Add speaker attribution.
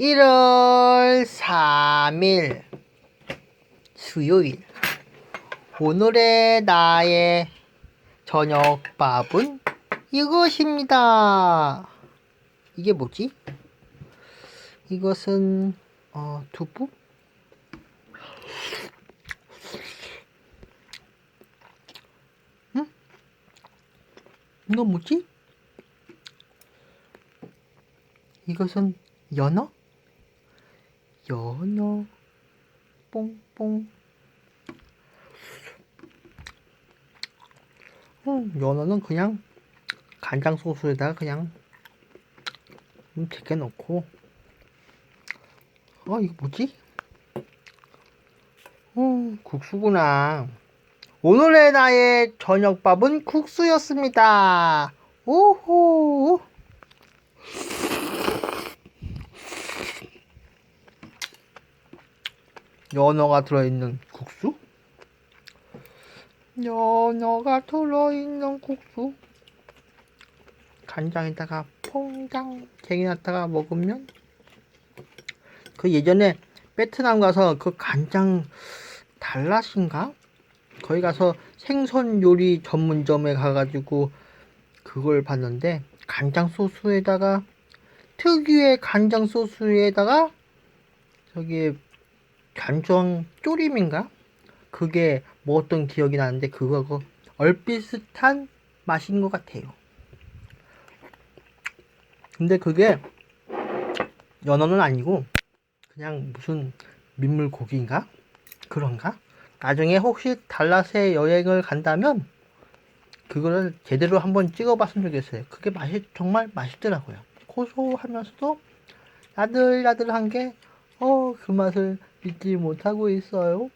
Speaker 1: 1월 3일 수요일 오늘의 나의 저녁밥은 이것입니다. 이게 뭐지? 이것은 어, 두부? 응? 이건 뭐지? 이것은 연어? 연어. 뽕뽕. 음, 연어는 그냥 간장 소스에다가 그냥 좀 제껴 넣고. 어 이거 뭐지? 어 국수구나. 오늘의 나의 저녁밥은 국수였습니다. 오호 연어가 들어있는 국수? 연어가 들어있는 국수 간장에다가 퐁당 쟁여놨다가 먹으면 그 예전에 베트남 가서 그 간장 달랏인가? 거기 가서 생선 요리 전문점에 가가지고 그걸 봤는데 간장 소스에다가 특유의 간장 소스에다가 저기 간장 쪼림인가? 그게 먹었던 기억이 나는데 그거하고 얼비슷한 맛인 것 같아요. 근데 그게 연어는 아니고 그냥 무슨 민물 고기인가? 그런가? 나중에 혹시 달랏에 여행을 간다면 그거를 제대로 한번 찍어봤으면 좋겠어요. 그게 맛이 정말 맛있더라고요. 고소하면서도 야들야들한 게, 어, 그 맛을 잊지 못하고 있어요.